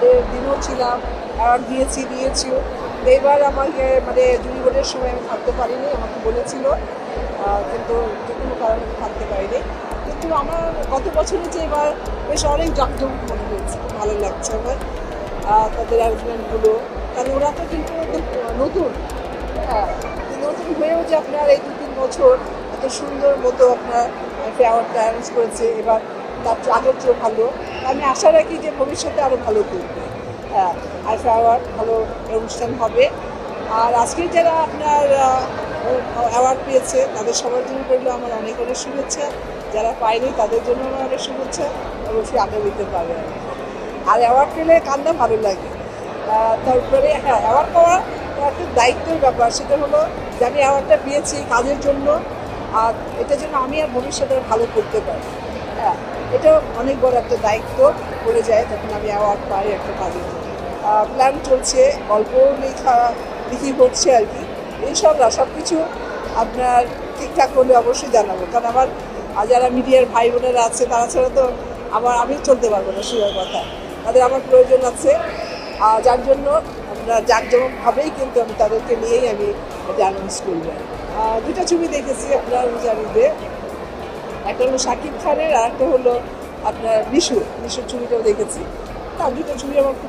অ্যাওয়ার্ডের দিনও ছিলাম অ্যাওয়ার্ড দিয়েছি, দিয়েছিও। এবার আমাকে মানে জুরি বোর্ডের সময় আমি থাকতে পারিনি, আমাকে বলেছিল কিন্তু যে কোনো কারণে থাকতে পারিনি। কিন্তু আমার গত বছরে যে এবার বেশ অনেক জাঁকজমক মনে হয়েছে, ভালো লাগছে আমার তাদের অ্যারেঞ্জমেন্টগুলো কারণ ওরা তো কিন্তু নতুন। হ্যাঁ নতুন হয়েও যে আপনার এই দু তিন বছর এত সুন্দর মতো আপনার অ্যাওয়ার্ডটা অ্যারেঞ্জ করেছে, এবার তার আগের চেয়েও ভালো। আমি আশা রাখি যে ভবিষ্যতে আরও ভালো করবে। হ্যাঁ আইফা অ্যাওয়ার্ড, ভালো অনুষ্ঠান হবে। আর আজকে যারা আপনার অ্যাওয়ার্ড পেয়েছে, তাদের সবার জন্য করলে আমার অনেক অনেক শুভেচ্ছা। যারা পায়নি, তাদের জন্য আমার অনেক শুভেচ্ছা। অবশ্যই আগে দিতে পারবে আর অ্যাওয়ার্ড পেলে কান্না ভালো লাগে। তারপরে হ্যাঁ অ্যাওয়ার্ড পাওয়া একটা দায়িত্বের ব্যাপার। সেটা হলো যে আমি অ্যাওয়ার্ডটা পেয়েছি কাজের জন্য। আর এটার জন্য আমি আর ভবিষ্যতে ভালো করতে পারি। হ্যাঁ এটা অনেক বড় একটা দায়িত্ব পড়ে যায় যখন আমি অ্যাওয়ার্ড পাই একটা কাজের প্ল্যান চলছে গল্প লেখা লিখি হচ্ছে আর কি। ইনশাল্লাহ সব কিছু আপনার ঠিকঠাক হলে অবশ্যই জানাব। কারণ আমার যারা মিডিয়ার ভাই বোনেরা আছে, তারা ছাড়া তো আমার, আমি চলতে পারব না সুরের কথা। তাদের আমার প্রয়োজন আছে। যার জন্য আমরা জাঁকজমকভাবেই কিন্তু আমি তাদেরকে নিয়েই আমি এটা অ্যানাউন্স করব। দুটো ছবি দেখেছি আপনার জানিতে একটা হলো শাকিব খানের আর একটা হলো আপনার বিশু বিশুর ছবিটাও দেখেছি। তার দুটো ছবি আমার খুব